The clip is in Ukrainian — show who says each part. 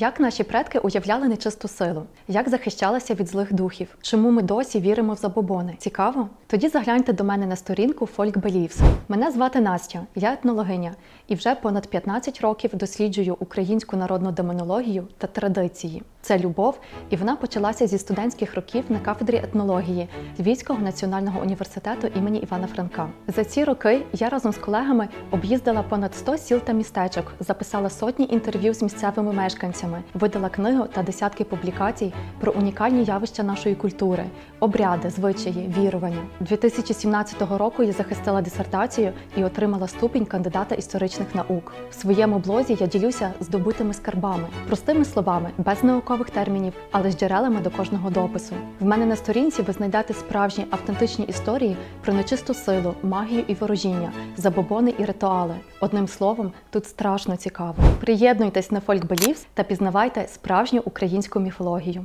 Speaker 1: Як наші предки уявляли нечисту силу? Як захищалися від злих духів? Чому ми досі віримо в забобони? Цікаво? Тоді загляньте до мене на сторінку Folk Beliefs. Мене звати Настя, я етнологиня, і вже понад 15 років досліджую українську народну демонологію та традиції. Це любов, і вона почалася зі студентських років на кафедрі етнології Львівського національного університету імені Івана Франка. За ці роки я разом з колегами об'їздила понад 100 сіл та містечок, записала сотні інтерв'ю з місцевими мешканцями, видала книгу та десятки публікацій про унікальні явища нашої культури, обряди, звичаї, вірування. 2017 року я захистила дисертацію і отримала ступінь кандидата історичних наук. В своєму блозі я ділюся здобутими скарбами, простими словами, без наукових термінів, але з джерелами до кожного допису. В мене на сторінці ви знайдете справжні автентичні історії про нечисту силу, магію і ворожіння, забобони і ритуали. Одним словом, тут страшно цікаво. Приєднуйтесь на Folk Beliefs та пізнавайте справжню українську міфологію.